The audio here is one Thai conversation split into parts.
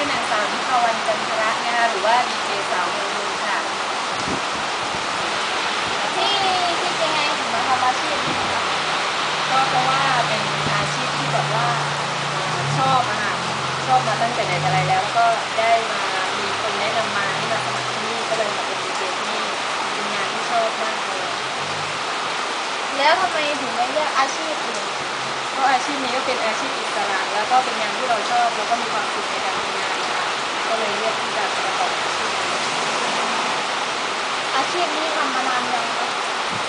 ชื่อนางสาวนิพาวันจันทระนะคะหรือว่าดีเจสาวเมืองนนท์ค่ะ ที่ที่ยังไงถึงมาทำอาชีพนี้คะก็เพราะว่าเป็นอาชีพที่แบบว่าเอ่อชอบอะค่ะชอบมาตั้งแต่ไหนแต่ไรแล้วแล้วก็ได้มามีคนแนะนำมาให้มาสมัครที่นี่ก็เลยมาเป็นดีเจที่นี่เป็นงานที่ชอบมากเลย แล้วทำไมถึงไม่เลือกอาชีพอื่นเพ ราะอาชีพนี้ก็เป็นอาชีพอิสระแล้วก็เป็นงานที่เราชอบแล้วก็มีความสุขในการทำงานค่ะก็เลยเลือกที่จะประกอบอาชีพนี้อาชีพนี้ทำมานานยังคะ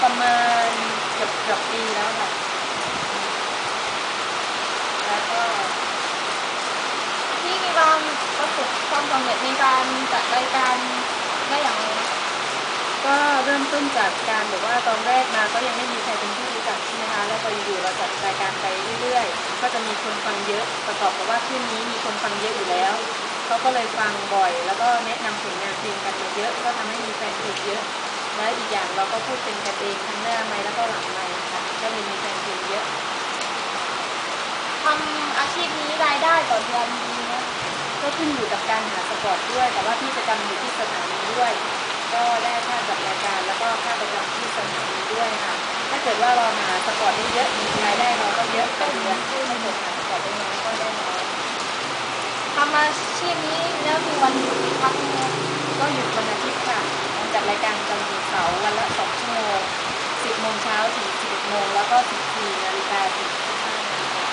ประมาณเกือบเกือบปีแล้วค่ะ แล้วก็ที่มีความประสบความสำเร็จในการจัดรายการได้อย่างไรคะก็เริ่มต้นจากการแบบว่าตอนแรกมาก็ยังไม่มี ดรายการไปเรื่อยๆ ก็จะมีคนฟังเยอะ ประกอบกับว่าคลื่นนี้มีคนฟังเยอะอยู่แล้ว เขาก็เลยฟังบ่อย แล้วก็แนะนำผลงานเพลงกันมาเยอะ ก็ทำให้มีแฟนเพลงเยอะ และอีกอย่างเราก็พูดเป็นกันเองทั้งหน้าไมค์แล้วก็หลังไมค์ค่ะก็เลยมีแฟนเพลงเยอะทำอาชีพนี้รายได้ต่อเดือนดีไหมก็ขึ้นอยู่กับการหาสปอร์ตด้วย แต่ว่าพี่ประจำอยู่ที่สถานีด้วย ก็ได้ค่าจัดรายการแล้วก็ค่าประจำที่สถานีด้วยค่ะถ้าเกิดว่าเราหาสปอร์ตได้เยอะรายได้เราก็เยอะต่อเดือนถ้าเกิดหาสปอร์ตได้น้อยก็ได้น้อยทำอาชีพนี้แล้วมีวันหยุดไหมคะคุณแม่ก็หยุดวันอาทิตย์ค่ะจัดรายการจันทร์ถึงเสาร์วันละสองชั่วโมงสิบโมงเช้าถึงสิบโมงแล้วก็สิบสี่นาฬิกาถึงสิบห้านาฬิกา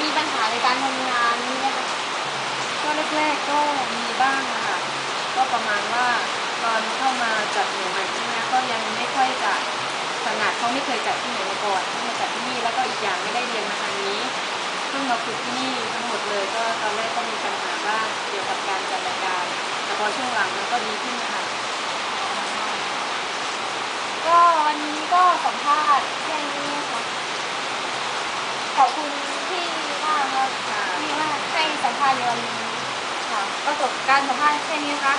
มีปัญหาในการทำงานนี้ไหมคะก็แรกๆก็มีบ้างนะคะก็ประมาณว่าตอนเข้ามาจัดหน่วยใหม่ใช่ไหม ก็ยังไม่ค่อยจะถนัดเขาไม่เคยจัดที่ไหนมาก่อนเพิ่งมาจัดที่นี่แล้วก็อีกอย่างไม่ได้เรียนมาทางนี้เพิ่งมาฝึกที่นี่ทั้งหมดเลย ก็ตอนแรกก็มีปัญหาบ้างเกี่ยวกับการจัดรายการ แต่พอช่วงหลังมันก็ดีขึ้นค่ะก็วันนี้ก็สัมภาษณ์แค่นี้นะคะขอบคุณที่มากครับค่ะที่มากให้สัมภาษณ์ในวันนี้ค่ะประสบการณ์สัมภาษณ์แค่นี้นะคะ